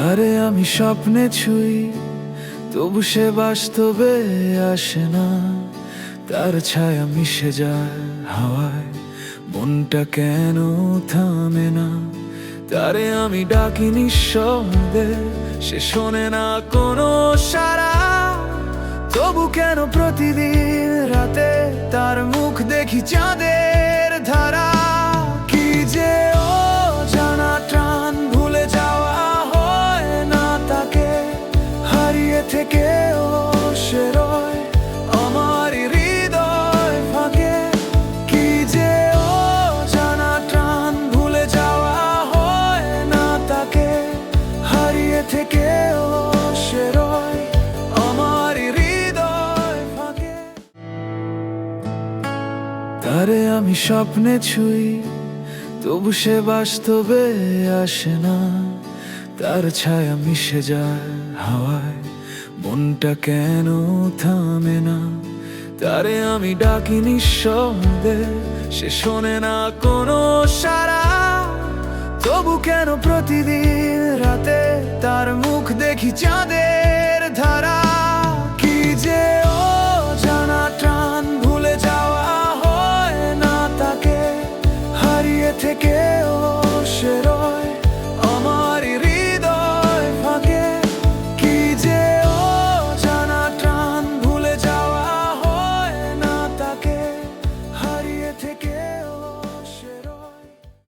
তারে আমি স্বপ্নে ছুই, তবু সে বাস্তবে আসে না। তার ছায়া মিশে যায় হাওয়ায়, মনটা কেন থামে না? তারে আমি ডাকি নিঃশব্দে সে শোনে না কোনো সারা তবু কেন প্রতিদিন রাতে তার মুখ দেখি চাঁদের ধারা? তারে আমি স্বপ্নে ছুই, তবু সে বাস্তবে আসে না। তার ছায়া মিশে যায় হাওয়ায়, মনটা কেন থামে না? তারে আমি ডাকি নিঃশব্দে সে শোনে না কোনো সারা তবু কেন প্রতিদিন রাতে তার মুখ দেখি চাঁদে? take it